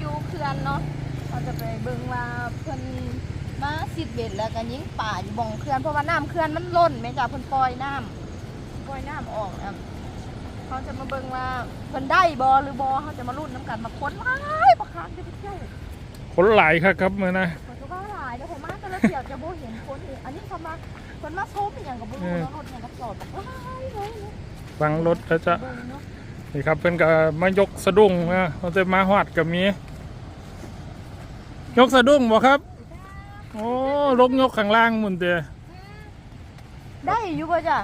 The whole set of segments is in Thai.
อยู่เขื่อนเนาะเราจะไปเบิ่งว่าเพิ่นมาสิดเบ็ดแล้วก็ยิงป่าอยู่บ่องเขื่อนเพราะว่าน้ำเขื่อนมันล้นแม่จ้ะเพิ่นปล่อยน้ำปล่อยน้ำออกนะเขาจะมาเบิ่งว่าเพิ่นได้บ่หรือบ่เขาจะมาลุ้นน้ำกันมาค้นหลายบักคักเด้อเที่ยวคนหลายครับครับมือนะเพิ่นก็ว่าหลายเดี๋ยวผมมาแต่ละเที่ยวจะบ่เห็นคนเห็นอันนี้เขามาเพิ่นมาชมอหย่างกับบ่รู้แล้วรถเนี่ยก็จอดแบบว้ายเลยเนาะฟังรถก็จะเบิ่งเนาะนี่ครับเพิ่นก็มายกสะดุ้งนะเขาจะมาหอดกับมี ยกสะดุ้งบ่ครับ โอ้ลกยกข้างล่างหมุนเตะได้อยู่ป่ะจ้ะ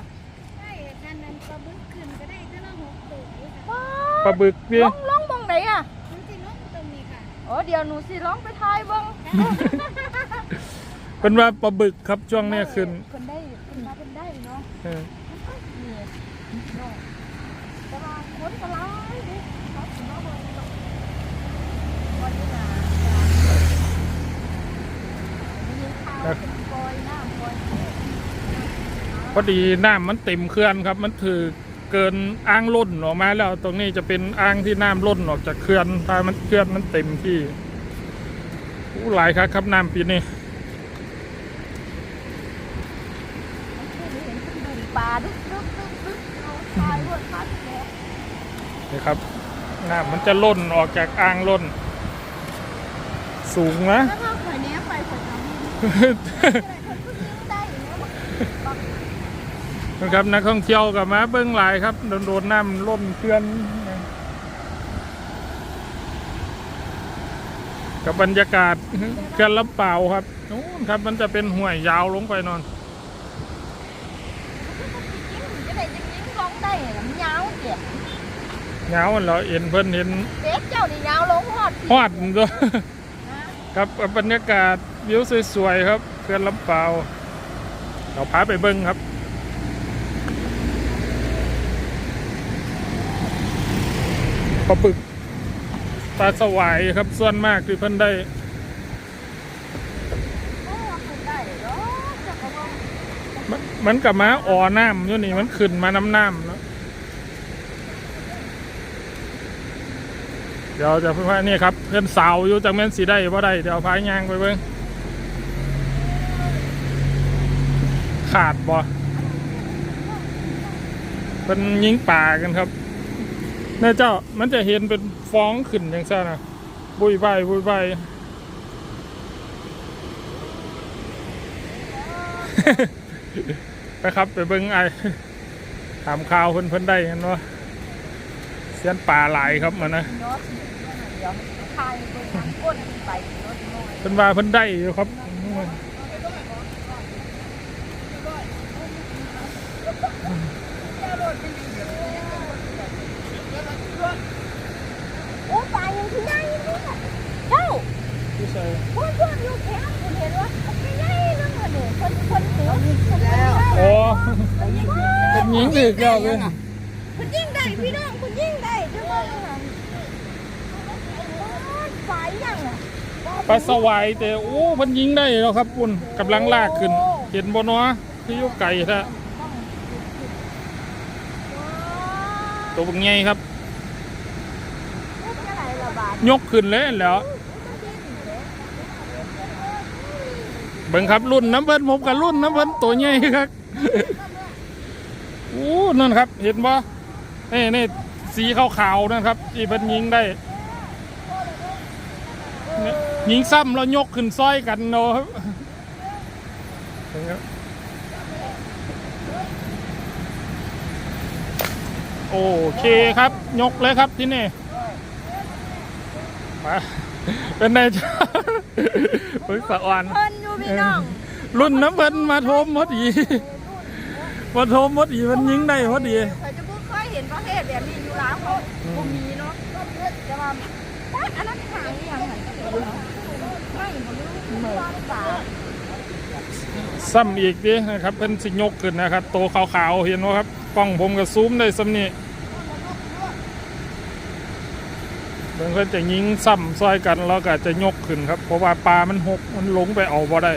ได้กันนั้นปลาบึกขึ้นก็ได้ก็ละหกตัวค่ะว้าปลาบึกพี่ลองลองมองไหนอะมันสิลงตรงนี้ค่ะโอ้เดี๋ยวหนูสิลองไปทายเบ้างเป็นว่าปลาบึกครับช่วงนี้ขึ้นเพิ่นได้เพิ่นมาเพิ่นได้เนาะเออนี่เนาะแต่ว่าคนก็หลายเด้เขาสิมาเบิ่งเนาะวันนี้นะได้ยินข่าวเพอดีน้ำมันเต็มเขื่อนครับ มันถือเกินอ่างล้นออกมาแล้ว ตรงนี้จะเป็นอ่างที่น้ำล้นออกจากเขื่อนถ้ามันเขื่อนมันเต็มที่อู้หลายครับครับน้ำปีนี่นี่ครับน้ำมันจะล้นออกจากอ่างล้น สูงนะถ้าว่าข่อนี้ยไปข่อยทำ นี่ได้เนาะนะครับนักท่องเที่ยวกับมาเบิ้งหลายครับ โดนโดนน้ำล้นเพื่อนกับบรรยากาศเขื่อนลำเปล่าวครับนู้นครับมันจะเป็นห่วยยาวลงไปนอน cái này chính chính con đây là nhau kìa ยาวเหรอเห็นเพิ่นเห็น Đét cháu thì nhau luôn hot ฮอดด้วย ครับบรรยากาศวิวสวยๆครับเขื่อนลำเปล่าวเราพาไปเบิ้งครับปลาปึกปลาสวายครับส่วนมากที่เพิ่นได้ đây đó chắc không không มันมันกับม้าอ่อน้ำอยู่นี่มันขึ้นมาน้ำน้ำแล้วเดี๋ยวจะเพูดว่านี่ครับเพื่อนสาวอยู่จากแม่นสีได้ว่าได้เดี๋ยวพายยางไปเบิ้งขาดบ่เป็นยิงป่ากันครับแม่เจ้ามันจะเห็นเป็นฟ้องขึ้นอย่างซ่นะบุยใบบุยใบไปครับไปเบิ้งไอถามข่าวเพิ่นเพิ่นได้กันว่าเสียนป่าหลายครับมันนะ nó giờ khai tôi thằng quân bảy nó thì ngồi เพิ่นว่าเพิ่นได้อยู่ครับ ủa tài như thế này nữa đâu ผู้ชาย quân quân vô kéo quân hiện luôn cái này nó mà để quân quân nữa quân nữa โอ้เป็นหญิงอีกแล้วเลยคุณยิ่งได้พี่น้องคุณยิ่งได้ทุกคนฝ่า ยังอะปลาสวายแต่โอ้เพิ่นยิงได้แล้วครับคุณกำลังลากขึ้น เห็นบ่เนาะที่อยู่ไก่แท้ตัวบักใหญ่ครับ ยกขึ้นเลยแหล้วเบิ่งครับรุ่นน้ำเพิ่นผมกับรุ่นน้ำเพิ่นตัวใหญ่ครับโอ้นั่นครับ เห็นบ่นี่นี่สีขาวๆนะครับที่เพิ่นยิงได้ ยยิงซ้ำแล้วยกขึ้นซ้อยกันเนาะครับเห็นครับโอเคครับ ยกเลยครับที่นี่มาเป็นไงจ้าเพิ่งสะอ่อน hơn vô พี่น้องรุ่นน้ำเพิ่นมาโทมหมดอีมาโทมหมดอีมันยิงได้พอดีเคยจะพูดเคยเห็นประเทศแบบนี้อยู่แล้วเขาบ่มีเนาะจะมาอันนั้นขายอย่างหันไม่บ่รู้เหมือนป่า ซ้ำอีกดินะครับเพิ่นสิยกขึ้นนะครับโตวขาวๆเห็นไหมครับกล้องผมก็ซูมได้ซ้ำนี่เพิ่นเพิ่นจะยิงซ้ำซอยกันแล้วก็จะยกขึ้นครับ เพราะว่าปลามันหกมันหลงไปเอาบ่ได้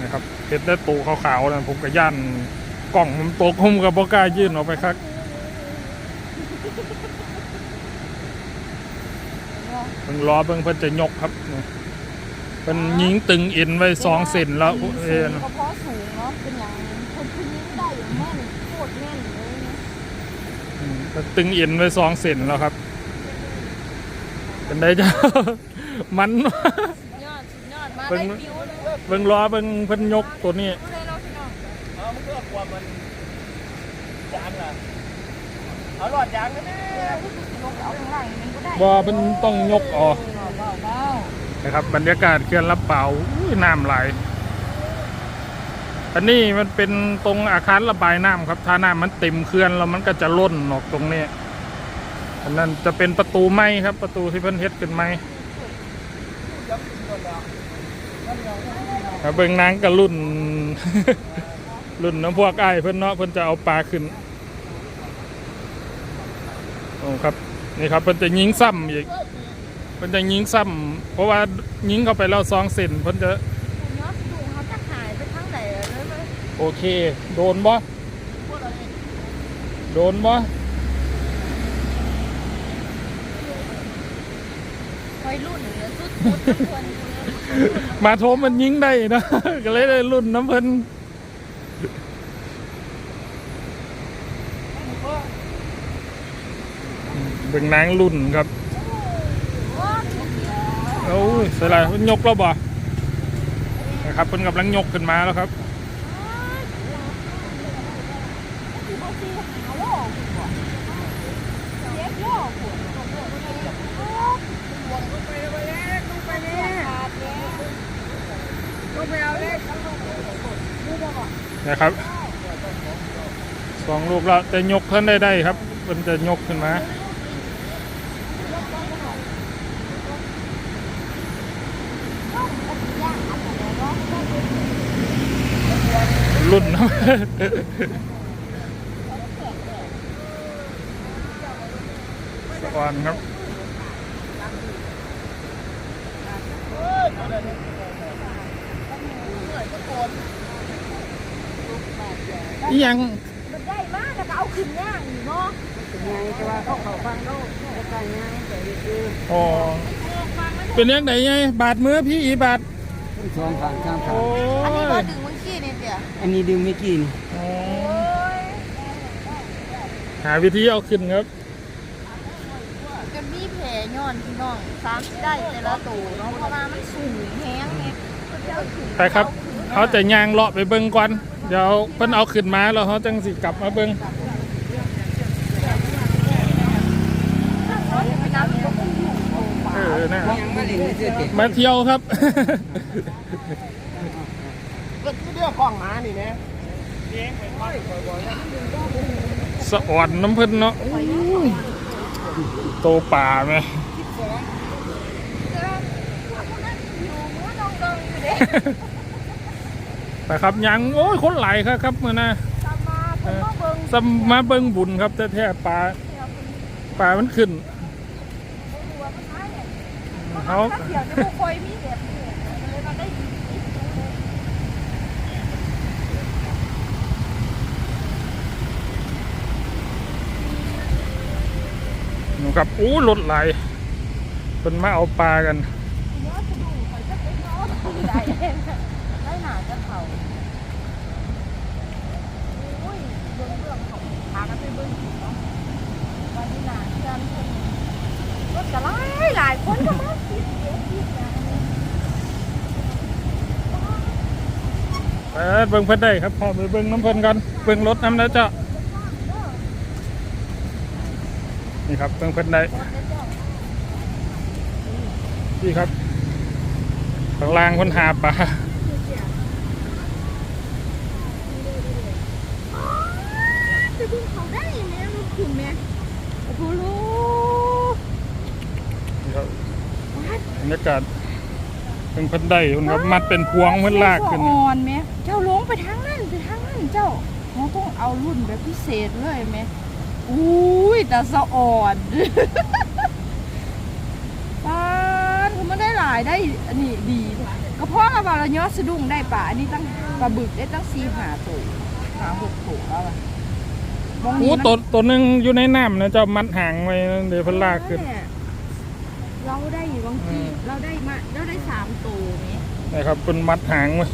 นะครับเห็นได้โตวขาวๆนะผมก็ย่านกล้องผมตกผมก็บ่กล้ายื่นออกไปครับเบิ่งล้อเบิ่งเพิ่นจะยกครับ เพิ่นยิงตึงเอ็นไว้สองเซนแล้วสูเอ็นงก็เพราะสูงเนาะเป็นอย่างคนพื้นนี้ได้อยู่แม่นโคตรแม่นเลยนะอืมเพิ่นตึงเอ็นไว้สองเซนแล้วครับ เป็นได้จ้ามันสุดยอดสุดยอดมาเบิ่ได้งฟิวเลยเบิ่งล้อเบิ่งเพิ่นยกตัวนี้ดูเลยเนาะพี่น้องเอามันก็ความมันยางล่ะเอาหลอดยางนะแม่เออผู้สิลงเอาข้างล่างนี่มันก็ได้บ่เพิ่นต้องยกออก เบาเบาเบา นะครับ บรรยากาศเขื่อนลำเปาน้ำไหลอันนี้มันเป็นตรงอาคารระบายน้ำครับ ถ้าน้ำมันเต็มเขื่อนแล้วมันก็จะล้นออกตรงนี้ อันนั้นจะเป็นประตูไม้ครับ ประตูที่เพิ่นเฮ็ดขึ้นไม้แล้วเบิ่งนางกับรุ่น รุ่นน้ำพวกไอ้เพิ่นเนาะเพิ่นจะเอาปลาขึ้นโอ้ครับ นี่ครับเพิ่นจะยิงซ้ำอีก เพิ่นจะยิงซ้ำเพราะว่ายิงเข้าไปแล้วสองเซนเพิ่นจะยอดสูงเขาจะหายไปทางไหนเลยเลยโอเค โดนบ่โดนบ่วัยรุ่นเนี่ยสุดสุดทุกคนมาโทมมันยิงได้นะก็เลยได้รุ่นน้ำเพิ่นเบิ่งนางรุ่นครับ โอ้ยเสร็จแล้วเพิ่นยกแล้วบ่นะครับเพิ่นกำลังยกขึ้นมาแล้วครับนะครับสองลูกแล้วจะยกเพิ่นได้ได้ครับเพิ่นจะยกขึ้นมา รุ่นนะสะออนครับอีหยังมันได้มากแล้วก็เอาขึ้นย่างอยู่เนาะอ๋อเป็นยังไงไงบาดมือพี่อีบาดสองข้างข้างโอ้อันนี้ก็ยดึงเมื่อกี้นี่เตี่ย อันนี้ดึงไม่กี่นี่อ๋อโอ้ยหาวิธีเอาขึ้นครับจนมีแผลย้อนพี่น้องสามสิได้แต่ละตัวเนาะเพราะว่ามันสูงแห้งไงเขาจะเอาขึ้นไปครับเขาจะย่างเลาะไปเบิ้งก่อนเดี๋ยวเพิ่นเอาขึ้นมาแล้วเขาจังสิกลับมาเบิ้งเขาจะไปน้ำยกขึ้นอยู่โอ้ป่าเออนะยังไม่ได้เสื้อเต็มมาเที่ยวครับก็คือ เรื่องกล้องมานี่แม่สะอ่อนน้ำเพิ่นเนาะอู้ยโตป่าไหมไปครับยังโอ้ยคนไหลายครับครับมื่อน่ะซัมมาเบิ้งบุญครับแท้ๆปลาปลามันขึ้นเขาเดี๋ยวจะบุกคอยมีแบบนี้เลยมาได้ นู ครับอู้รถไหลเป็นมาเอาปลากันเนื้อสะดุ้งคอยจะเป็นเนาะได้ได้หนาจะเข่าโอ้ยเบื้องเบื้องของพากันไปเบื้องเนาะวันนี้หนาเชื่อมเพิ่นรถจะหลายหลายคนก็มาคิดเยอะคิดอย่างนี้ไปเบิ้งเพิ่นได้ครับพอไปเบิ้งน้ำเพิ่นกันเบิ้งรถน้ำแล้วเจ้า นี่ครับเบิ้งเพิ่นได้นี่ครับข้างล่างคนหาปลาจะดึงเขาได้ไหมลูกคุณแม่โอ้โหลูกนี่ครับบรรยากาศเบิ้งเพิ่นได้เพิ่นครับมัดเป็นพวงเพิ่นลากขึ้นอ่อนไหมเจ้าลงไปทางนั้นไปทางนั้นเจ้าเราต้องเอารุ่นแบบพิเศษเลยไหม อุ้ยแต่สะอ่อนปานคือมันได้หลายได้อันนี้ดีก็เพราะเราว่าเรายอดสะดุ้งได้ป่าอันนี้ตั้งปลาบึกได้ตั้งสี่หาตัวหาหกตัวแล้วอะมองโอ้นี้มัน ตัวตัวหนึงอยู่ในน้ำนะเจ้ามัดหางไว้เดี๋ยวเพิ่นลากขึ้นเนี่ยเราได้บางทีอืมเราได้มาเราได้สามตัวนี่นะครับเป็นมัดหางไว้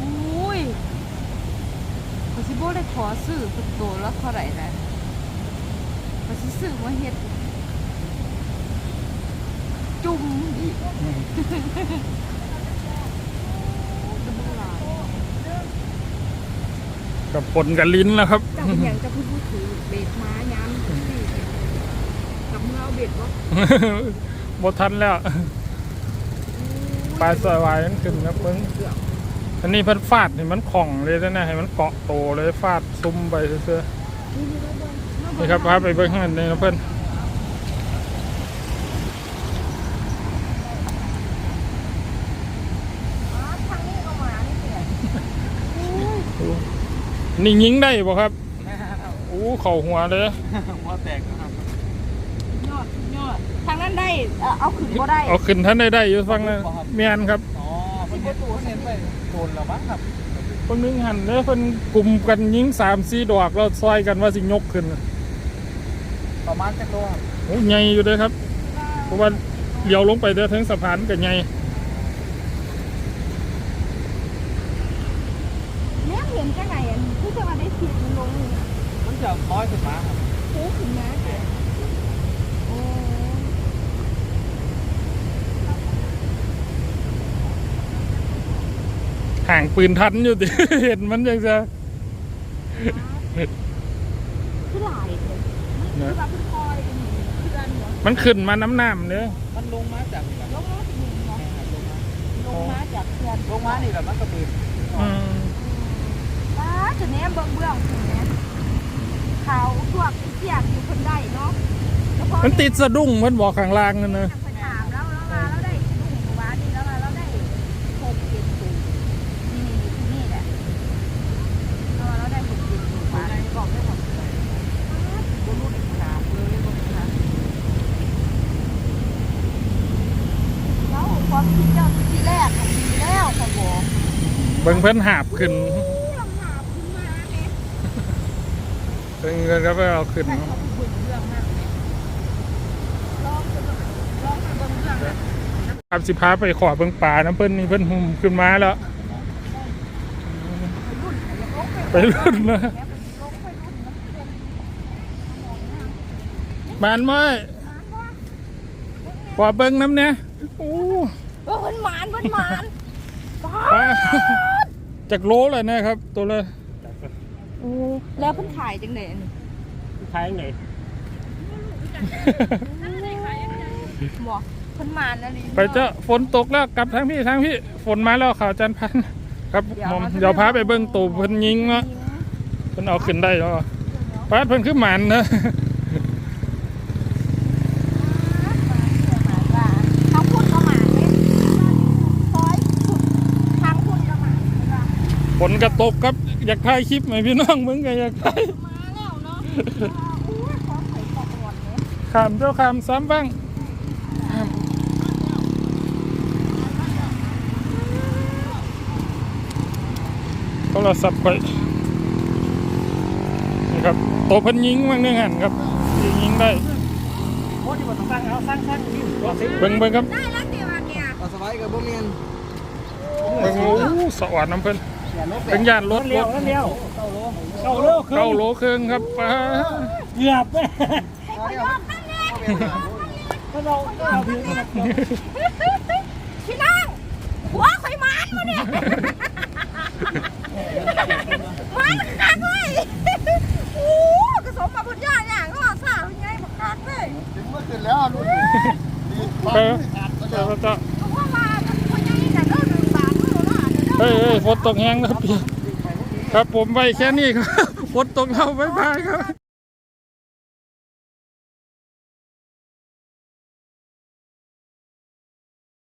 อุ้ยเขา สิโบได้ขอซื้อเป็นตัวแล้วเท่าไหร่นะเขาสิซื้อมาเฮ็ด จุ่มอีกจะบ้าหลายกับผลกับลิ้นแล้วครับ เจ้าเป็นอย่างเจ้าพูดพูดถือเบ็ดม้าย้ำสิกับเงเอาเบ็ดวะหมดทันแล้ว ปลายสวายมันขึ้นครับเบิ้ง อันนี้เพิ่นฟาดนี่มันของเลยนะให้มันเกาะโตเลยฟาดซุ่มไปเสื้อๆนี่ครับพาไปเบิ้งข้างในนะเพิ่นอ๋อทางนี้เอาหมานี่เสียนี่ยิงได้บ่ครับโอ้เข่าหัวเลยหัวแตกนะครับยอดยอดทางนั้นได้เอ่อเอาขึ้นก็ได้ เอาขึ้นท่านได้ได้อยู่ฟังนะเมียนครับ อ๋อเพิ่นเฮ็ดตัวเน้นไป โดนแล้วมั้งครับเพิ่นนึงหันเลยเพิ่นกลุ่มกันยิงสามสี่ดอกแล้วซอยกันว่าสิยกขึ้นประมาณจักโลครับโอ้ใหญ่อยู่เลยครับ เพราะว่าเลี้ยวลงไปเด้อทั้งสะพานกับใหญ่แม่เห็นจังไหนอันนี้คือจะมาได้ถีบมันลงนี่มันจะร้อยขึ้นมาครับโค้งขึ้นมาเจ้ะ ห่างปืนทันอยู่ติเห็นมันยังจะคือหลายเลยมันคือแบบเป็นคอยเป็นเพื่อนเหรอมันขึ้นมาน้ำน้ำเนื้อมันลงมาจากนี่แหละลงมาจากหนึ่งเหรอลงมาลงมาจากเพื่อนลงมานี่แหละมันก็ปืนอืมป้าจุดนี้เบื้องเบื้องถึงเนี้ยเขาพวกเสียกอยู่คนได้เนาะเฉพาะมันติดสะดุ้งมันบอกข้างล่างนั่นนะ ไปถามแล้วแล้วมาแล้วได้ดุ่งวานี่แล้วมาแล้วได้หกเจ็ดสูงนี่นี่นี่นี่แหละแล้วมาแล้วได้หกเจ็ดสูงวานี่บอกได้หมดเลยบนรุ่นขนาดเลยบนขนาด แล้วความคิดเจ้าทีแรกของทีแล้วเขาบอกเบิ่งเพิ่นหาบขึ้นลำหาขึ้นมาเนี่ยเพิ่นเงินก็ไปเอาขึ้น แต่เขาเป็นเรื่องมากเลยลองไปเบิ่งลองไปเบิ่งเรื่องนะครับสิพาไปขอเบิ่งป่าน้ำเพิ่นนี่เพิ่นหุ่มขึ้นมาแล้วรุ่นอย่าลงไปไปรุ่นนะแม่เป็นลงไปรุ่นมันเป็นมานม้อยขอเบิ่งน้ำเนี่ยโอ้ เออมันหมานมันหมานป้าปลาจากโลเลยนะครับ ตัวละโอ้แล้วเพิ่นขายจังไหนอันนี้ขายไหนบอกเพิ่นหมานอะไรไปเจ้าฝนตกแล้วกลับทางพี่ทางพี่ฝนมาแล้วข่าวจันทร์พันครับผมเดี๋ยวพาไปเบิ่งตูเพิ่นยิงเนาะเพิ่นเอาขึ้นได้แล้วปาดเพิ่นคือหมันนะ ทางพูดก็หมานเนี่ยคอยพูดทางพูดก็หมานใช่ปะ ฝ นกระตกครับ อยากถ่ายคลิปไหมพี่น้องมึงก็อยากถ่ายมาแล้วเนาะอู้ยของใส่กอกอ่อนเนี่ยขามเจ้าขามซ้ำบ้างโทรศัพท์ไปนี่ครับโตวเพิ่นยิงมั่งเนื่องหันครับยิงยิงได้โอ้ที่มันต้องสร้างเอาสร้างสร้างนี่ตัวสิเบิ่งเบิ่งครับได้แล้วเดี๋ยวอันเนี่ยเอาสบายกับบ่แม่นเบิ่งโอ้สวรรค์น้ำเพิ่น อย่าลบเป็นยานรถรถเร็วเก้าโลเก้าโลเก้าโลครึ่งครับป้าเกือบไปก็เราก็เราถือพี่น้องหัวข่อยหมานมาเนี่ยหมานคักเลยโอ้กระสมมาบนยอดอย่างก็สาวยังไงบักคักเลย เมื่อคืนแล้วรุ่น เออเจ้าเจ้า เพราะว่ามาคนยังนี่แต่เลิกหนึ่งบาทเมื่อไหร่เนาะ เฮ้ยเฮ้ย ฝนตกแห้งครับพี่ครับผมไปแค่นี้ครับฝนตกเราบ๊ายบายครับ